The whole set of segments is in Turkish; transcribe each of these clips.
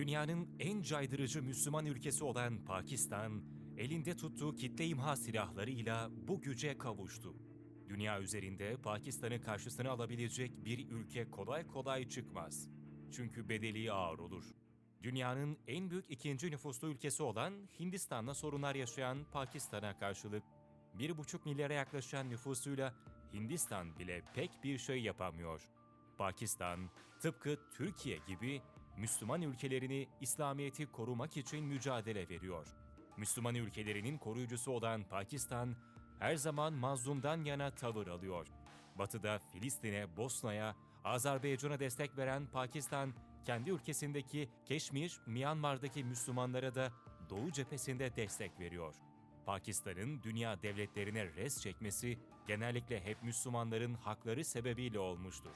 Dünyanın en caydırıcı Müslüman ülkesi olan Pakistan, elinde tuttuğu kitle imha silahlarıyla bu güce kavuştu. Dünya üzerinde Pakistan'ı karşısına alabilecek bir ülke kolay kolay çıkmaz. Çünkü bedeli ağır olur. Dünyanın en büyük ikinci nüfuslu ülkesi olan Hindistan'la sorunlar yaşayan Pakistan'a karşılık 1,5 milyara yaklaşan nüfusuyla Hindistan bile pek bir şey yapamıyor. Pakistan, tıpkı Türkiye gibi Müslüman ülkelerini İslamiyet'i korumak için mücadele veriyor. Müslüman ülkelerinin koruyucusu olan Pakistan, her zaman mazlumdan yana tavır alıyor. Batıda Filistin'e, Bosna'ya, Azerbaycan'a destek veren Pakistan, kendi ülkesindeki Keşmir, Myanmar'daki Müslümanlara da Doğu cephesinde destek veriyor. Pakistan'ın dünya devletlerine res çekmesi genellikle hep Müslümanların hakları sebebiyle olmuştur.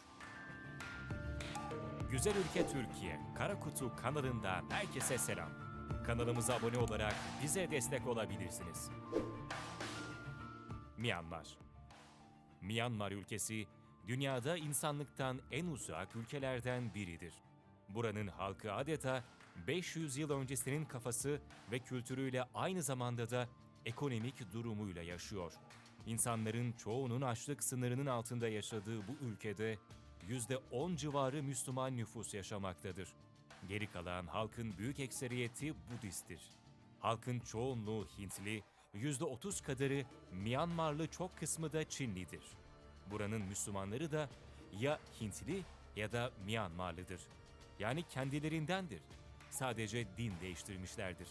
Güzel Ülke Türkiye, Kara Kutu kanalından herkese selam. Kanalımıza abone olarak bize destek olabilirsiniz. Myanmar Myanmar ülkesi, dünyada insanlıktan en uzak ülkelerden biridir. Buranın halkı adeta 500 yıl öncesinin kafası ve kültürüyle aynı zamanda da ekonomik durumuyla yaşıyor. İnsanların çoğunun açlık sınırının altında yaşadığı bu ülkede %10 civarı Müslüman nüfus yaşamaktadır. Geri kalan halkın büyük ekseriyeti Budisttir. Halkın çoğunluğu Hintli, %30 kadarı Myanmarlı çok kısmı da Çinlidir. Buranın Müslümanları da ya Hintli ya da Myanmarlıdır. Yani kendilerindendir. Sadece din değiştirmişlerdir.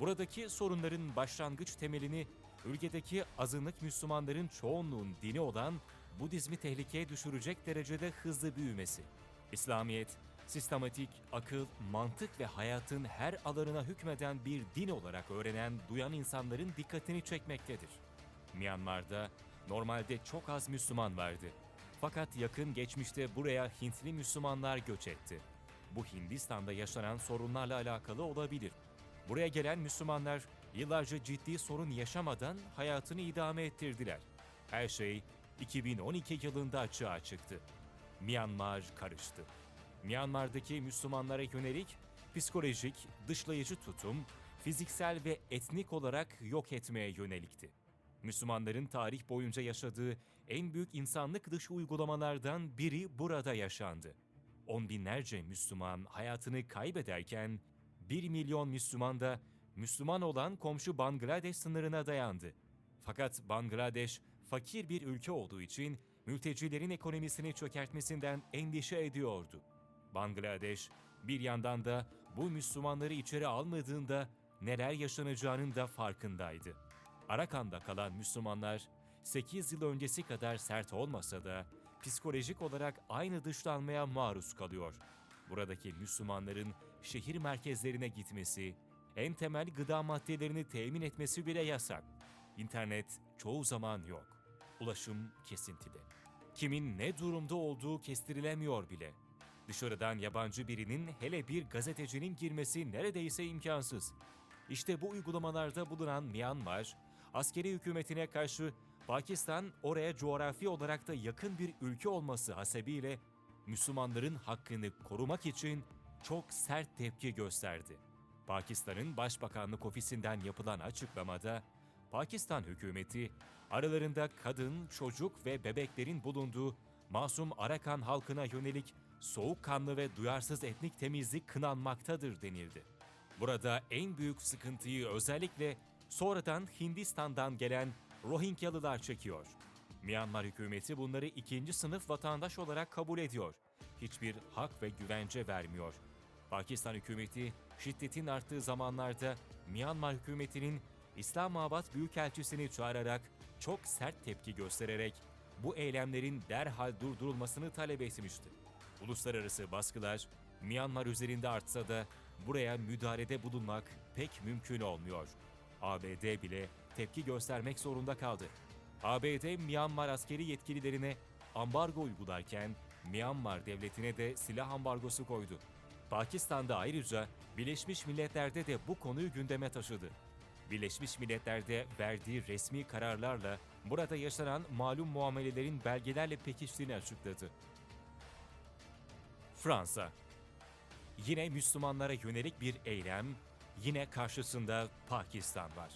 Buradaki sorunların başlangıç temelini ülkedeki azınlık Müslümanların çoğunluğun dini olan Budizmi tehlikeye düşürecek derecede hızlı büyümesi. İslamiyet, sistematik, akıl, mantık ve hayatın her alanına hükmeden bir din olarak öğrenen, duyan insanların dikkatini çekmektedir. Myanmar'da normalde çok az Müslüman vardı. Fakat yakın geçmişte buraya Hintli Müslümanlar göç etti. Bu Hindistan'da yaşanan sorunlarla alakalı olabilir. Buraya gelen Müslümanlar yıllarca ciddi sorun yaşamadan hayatını idame ettirdiler. Her şey 2012 yılında açığa çıktı. Myanmar karıştı. Myanmar'daki Müslümanlara yönelik psikolojik, dışlayıcı tutum, fiziksel ve etnik olarak yok etmeye yönelikti. Müslümanların tarih boyunca yaşadığı en büyük insanlık dışı uygulamalardan biri burada yaşandı. On binlerce Müslüman hayatını kaybederken 1 milyon Müslüman da Müslüman olan komşu Bangladeş sınırına dayandı. Fakat Bangladeş fakir bir ülke olduğu için mültecilerin ekonomisini çökertmesinden endişe ediyordu. Bangladeş bir yandan da bu Müslümanları içeri almadığında neler yaşanacağının da farkındaydı. Arakan'da kalan Müslümanlar 8 yıl öncesi kadar sert olmasa da psikolojik olarak aynı dışlanmaya maruz kalıyor. Buradaki Müslümanların şehir merkezlerine gitmesi, en temel gıda maddelerini temin etmesi bile yasak. İnternet çoğu zaman yok. Ulaşım kesintili. Kimin ne durumda olduğu kestirilemiyor bile. Dışarıdan yabancı birinin hele bir gazetecinin girmesi neredeyse imkansız. İşte bu uygulamalarda bulunan Myanmar, askeri hükümetine karşı Pakistan oraya coğrafi olarak da yakın bir ülke olması hasebiyle Müslümanların hakkını korumak için çok sert tepki gösterdi. Pakistan'ın Başbakanlık Ofisi'nden yapılan açıklamada, Pakistan hükümeti aralarında kadın, çocuk ve bebeklerin bulunduğu masum Arakan halkına yönelik soğukkanlı ve duyarsız etnik temizlik kınanmaktadır denildi. Burada en büyük sıkıntıyı özellikle sonradan Hindistan'dan gelen Rohingyalılar çekiyor. Myanmar hükümeti bunları ikinci sınıf vatandaş olarak kabul ediyor. Hiçbir hak ve güvence vermiyor. Pakistan hükümeti şiddetin arttığı zamanlarda Myanmar hükümetinin İslamabad Büyükelçisini çağırarak çok sert tepki göstererek bu eylemlerin derhal durdurulmasını talep etmişti. Uluslararası baskılar Myanmar üzerinde artsa da buraya müdahalede bulunmak pek mümkün olmuyor. ABD bile tepki göstermek zorunda kaldı. ABD Myanmar askeri yetkililerine ambargo uygularken Myanmar devletine de silah ambargosu koydu. Pakistan'da ayrıca Birleşmiş Milletler'de de bu konuyu gündeme taşıdı. Birleşmiş Milletler'de verdiği resmi kararlarla burada yaşanan malum muamelelerin belgelerle pekiştiğini açıkladı. Fransa Yine Müslümanlara yönelik bir eylem, yine karşısında Pakistan var.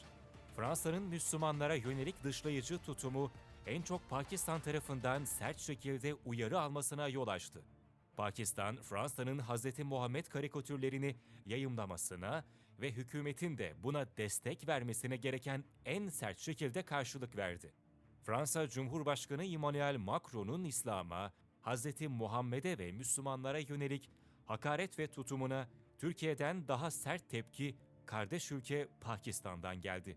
Fransa'nın Müslümanlara yönelik dışlayıcı tutumu en çok Pakistan tarafından sert şekilde uyarı almasına yol açtı. Pakistan, Fransa'nın Hz. Muhammed karikatürlerini yayımlamasına ve hükümetin de buna destek vermesine gereken en sert şekilde karşılık verdi. Fransa Cumhurbaşkanı Emmanuel Macron'un İslam'a, Hz. Muhammed'e ve Müslümanlara yönelik hakaret ve tutumuna Türkiye'den daha sert tepki kardeş ülke Pakistan'dan geldi.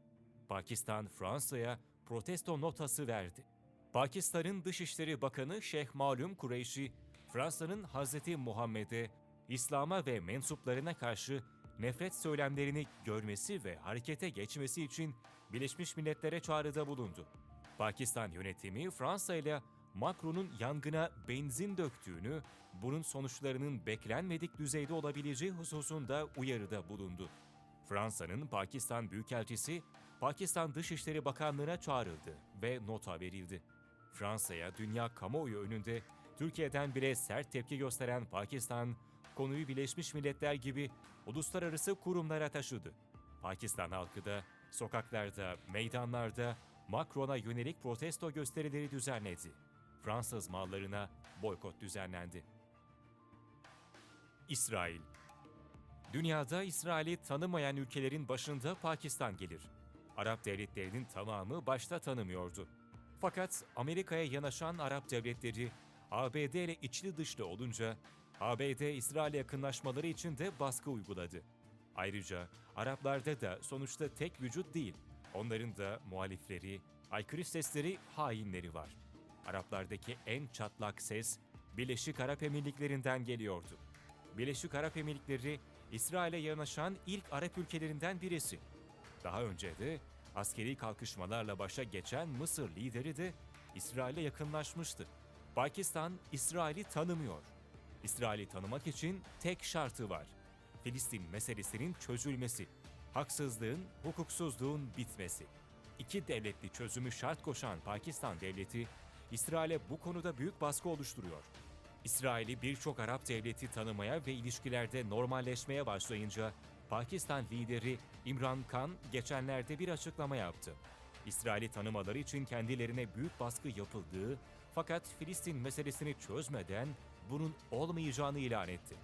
Pakistan Fransa'ya protesto notası verdi. Pakistan'ın Dışişleri Bakanı Şeyh Malum Kureyşi, Fransa'nın Hz. Muhammed'e, İslam'a ve mensuplarına karşı nefret söylemlerini görmesi ve harekete geçmesi için Birleşmiş Milletler'e çağrıda bulundu. Pakistan yönetimi Fransa ile Macron'un yangına benzin döktüğünü, bunun sonuçlarının beklenmedik düzeyde olabileceği hususunda uyarıda bulundu. Fransa'nın Pakistan Büyükelçisi, Pakistan Dışişleri Bakanlığı'na çağrıldı ve nota verildi. Fransa'ya dünya kamuoyu önünde Türkiye'den bile sert tepki gösteren Pakistan, konuyu Birleşmiş Milletler gibi uluslararası kurumlara taşıdı. Pakistan halkı da sokaklarda, meydanlarda Macron'a yönelik protesto gösterileri düzenledi. Fransız mallarına boykot düzenlendi. İsrail Dünyada İsrail'i tanımayan ülkelerin başında Pakistan gelir. Arap devletlerinin tamamı başta tanımıyordu. Fakat Amerika'ya yanaşan Arap devletleri ABD ile içli dışlı olunca ABD İsrail'e yakınlaşmaları için de baskı uyguladı. Ayrıca Araplarda da sonuçta tek vücut değil, onların da muhalifleri, aykırı sesleri, hainleri var. Araplardaki en çatlak ses Birleşik Arap Emirlikleri'nden geliyordu. Birleşik Arap Emirlikleri İsrail'e yanaşan ilk Arap ülkelerinden birisi. Daha önce de askeri kalkışmalarla başa geçen Mısır lideri de İsrail'e yakınlaşmıştı. Pakistan İsrail'i tanımıyor. İsrail'i tanımak için tek şartı var. Filistin meselesinin çözülmesi, haksızlığın, hukuksuzluğun bitmesi. İki devletli çözümü şart koşan Pakistan devleti, İsrail'e bu konuda büyük baskı oluşturuyor. İsrail'i birçok Arap devleti tanımaya ve ilişkilerde normalleşmeye başlayınca Pakistan lideri İmran Khan geçenlerde bir açıklama yaptı. İsrail'i tanımaları için kendilerine büyük baskı yapıldığı fakat Filistin meselesini çözmeden bunun olmayacağını ilan etti.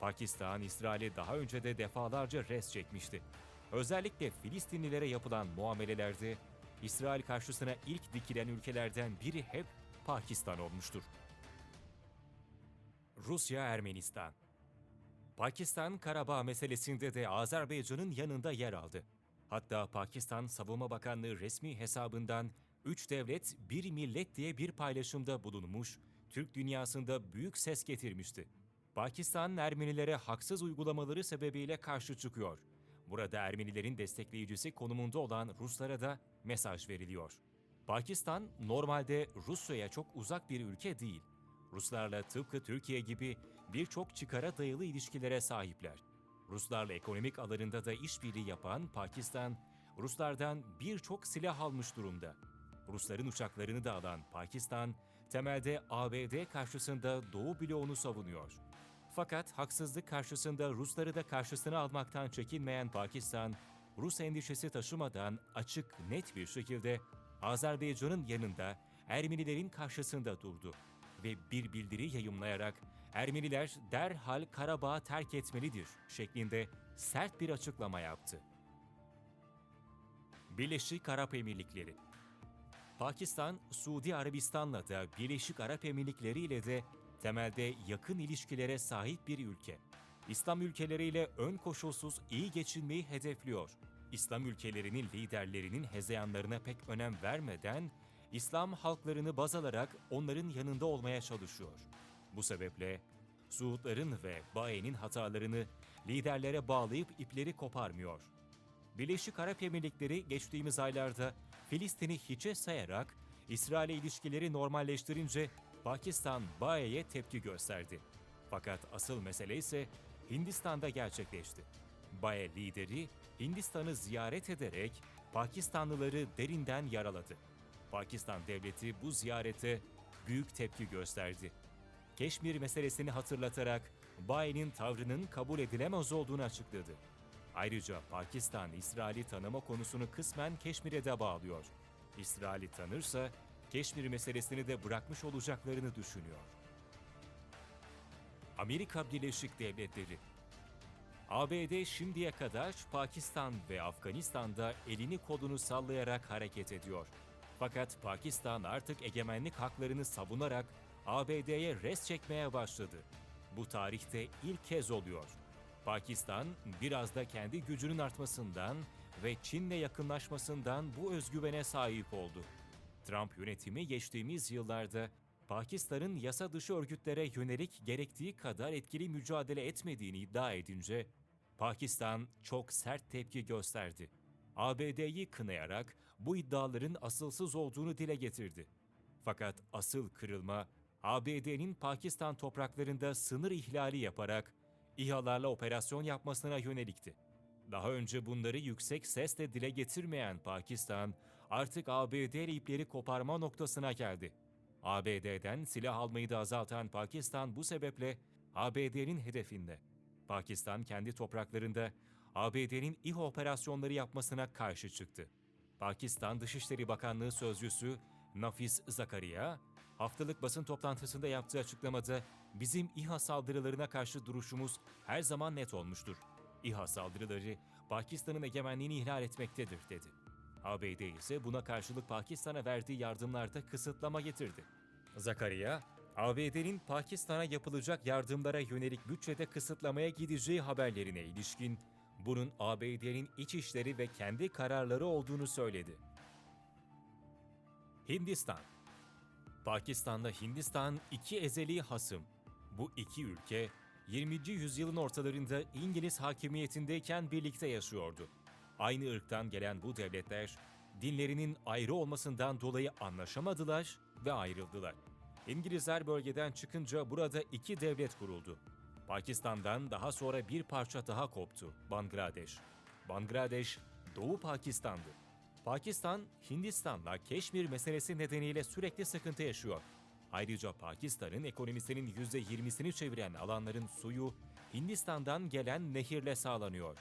Pakistan, İsrail'e daha önce de defalarca res çekmişti. Özellikle Filistinlilere yapılan muamelelerde İsrail karşısına ilk dikilen ülkelerden biri hep Pakistan olmuştur. Rusya-Ermenistan Pakistan Karabağ meselesinde de Azerbaycan'ın yanında yer aldı. Hatta Pakistan Savunma Bakanlığı resmi hesabından üç devlet bir millet diye bir paylaşımda bulunmuş, Türk dünyasında büyük ses getirmişti. Pakistan Ermenilere haksız uygulamaları sebebiyle karşı çıkıyor. Burada Ermenilerin destekleyicisi konumunda olan Ruslara da mesaj veriliyor. Pakistan normalde Rusya'ya çok uzak bir ülke değil. Ruslarla tıpkı Türkiye gibi birçok çıkara dayalı ilişkilere sahipler. Ruslarla ekonomik alanında da işbirliği yapan Pakistan, Ruslardan birçok silah almış durumda. Rusların uçaklarını da alan Pakistan, temelde ABD karşısında Doğu bloğunu savunuyor. Fakat haksızlık karşısında Rusları da karşısına almaktan çekinmeyen Pakistan, Rus endişesi taşımadan açık, net bir şekilde Azerbaycan'ın yanında Ermenilerin karşısında durdu ve bir bildiri yayımlayarak Ermeniler derhal Karabağ'ı terk etmelidir şeklinde sert bir açıklama yaptı. Birleşik Arap Emirlikleri Pakistan, Suudi Arabistan'la da Birleşik Arap Emirlikleri ile de temelde yakın ilişkilere sahip bir ülke. İslam ülkeleriyle ön koşulsuz iyi geçinmeyi hedefliyor. İslam ülkelerinin liderlerinin hezeyanlarına pek önem vermeden İslam halklarını baz alarak onların yanında olmaya çalışıyor. Bu sebeple Suudların ve Bae'nin hatalarını liderlere bağlayıp ipleri koparmıyor. Birleşik Arap Emirlikleri geçtiğimiz aylarda Filistin'i hiçe sayarak İsrail'e ilişkileri normalleştirince Pakistan Bae'ye tepki gösterdi. Fakat asıl mesele ise Hindistan'da gerçekleşti. Bae lideri Hindistan'ı ziyaret ederek Pakistanlıları derinden yaraladı. Pakistan devleti bu ziyarete büyük tepki gösterdi. Keşmir meselesini hatırlatarak Biden'in tavrının kabul edilemez olduğunu açıkladı. Ayrıca Pakistan, İsrail'i tanıma konusunu kısmen Keşmir'e de bağlıyor. İsrail'i tanırsa Keşmir meselesini de bırakmış olacaklarını düşünüyor. Amerika Birleşik Devletleri ABD şimdiye kadar Pakistan ve Afganistan'da elini kolunu sallayarak hareket ediyor. Fakat Pakistan artık egemenlik haklarını savunarak ABD'ye res çekmeye başladı. Bu tarihte ilk kez oluyor. Pakistan biraz da kendi gücünün artmasından ve Çin'le yakınlaşmasından bu özgüvene sahip oldu. Trump yönetimi geçtiğimiz yıllarda Pakistan'ın yasa dışı örgütlere yönelik gerektiği kadar etkili mücadele etmediğini iddia edince Pakistan çok sert tepki gösterdi. ABD'yi kınayarak bu iddiaların asılsız olduğunu dile getirdi. Fakat asıl kırılma ABD'nin Pakistan topraklarında sınır ihlali yaparak İHA'larla operasyon yapmasına yönelikti. Daha önce bunları yüksek sesle dile getirmeyen Pakistan artık ABD ipleri koparma noktasına geldi. ABD'den silah almayı da azaltan Pakistan bu sebeple ABD'nin hedefinde. Pakistan kendi topraklarında ABD'nin İHA operasyonları yapmasına karşı çıktı. Pakistan Dışişleri Bakanlığı Sözcüsü Nafis Zakaria, haftalık basın toplantısında yaptığı açıklamada bizim İHA saldırılarına karşı duruşumuz her zaman net olmuştur. İHA saldırıları Pakistan'ın egemenliğini ihlal etmektedir dedi. ABD ise buna karşılık Pakistan'a verdiği yardımlarda kısıtlama getirdi. Zakaria, ABD'nin Pakistan'a yapılacak yardımlara yönelik bütçede kısıtlamaya gideceği haberlerine ilişkin bunun ABD'nin iç işleri ve kendi kararları olduğunu söyledi. Hindistan Pakistan'la Hindistan iki ezeli hasım. Bu iki ülke 20. yüzyılın ortalarında İngiliz hakimiyetindeyken birlikte yaşıyordu. Aynı ırktan gelen bu devletler dinlerinin ayrı olmasından dolayı anlaşamadılar ve ayrıldılar. İngilizler bölgeden çıkınca burada iki devlet kuruldu. Pakistan'dan daha sonra bir parça daha koptu, Bangladeş. Bangladeş, Doğu Pakistan'dı. Pakistan, Hindistan'la Keşmir meselesi nedeniyle sürekli sıkıntı yaşıyor. Ayrıca Pakistan'ın ekonomisinin %20'sini çeviren alanların suyu Hindistan'dan gelen nehirle sağlanıyor.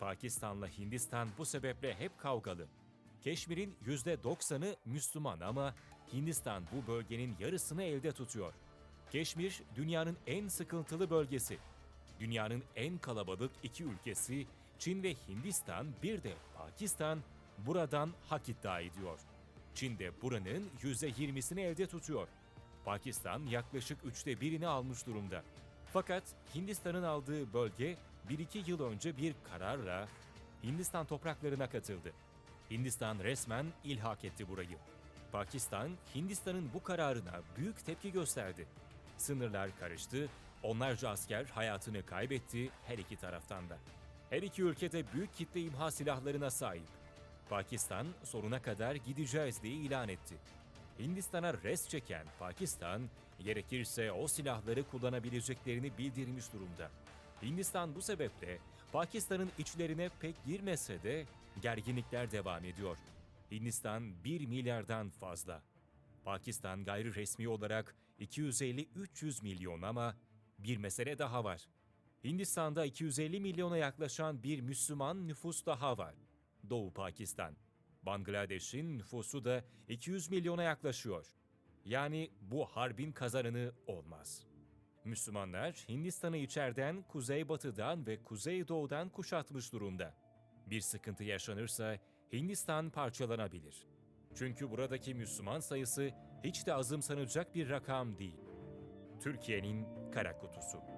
Pakistan'la Hindistan bu sebeple hep kavgalı. Keşmir'in %90'ı Müslüman ama Hindistan bu bölgenin yarısını elde tutuyor. Keşmir dünyanın en sıkıntılı bölgesi. Dünyanın en kalabalık iki ülkesi Çin ve Hindistan bir de Pakistan buradan hak iddia ediyor. Çin de buranın %20'sini elde tutuyor. Pakistan yaklaşık üçte birini almış durumda. Fakat Hindistan'ın aldığı bölge 1-2 yıl önce bir kararla Hindistan topraklarına katıldı. Hindistan resmen ilhak etti burayı. Pakistan, Hindistan'ın bu kararına büyük tepki gösterdi. Sınırlar karıştı, onlarca asker hayatını kaybetti her iki taraftan da. Her iki ülkede büyük kitle imha silahlarına sahip. Pakistan sonuna kadar gideceğiz diye ilan etti. Hindistan'a res çeken Pakistan, gerekirse o silahları kullanabileceklerini bildirmiş durumda. Hindistan bu sebeple Pakistan'ın içlerine pek girmese de gerginlikler devam ediyor. Hindistan 1 milyardan fazla. Pakistan gayri resmi olarak 250-300 milyon ama bir mesele daha var. Hindistan'da 250 milyona yaklaşan bir Müslüman nüfus daha var. Doğu Pakistan. Bangladeş'in nüfusu da 200 milyona yaklaşıyor. Yani bu harbin kazananı olmaz. Müslümanlar Hindistan'ı içeriden, kuzeybatıdan ve kuzeydoğudan kuşatmış durumda. Bir sıkıntı yaşanırsa Hindistan parçalanabilir. Çünkü buradaki Müslüman sayısı hiç de azımsanacak bir rakam değil. Türkiye'nin kara kutusu.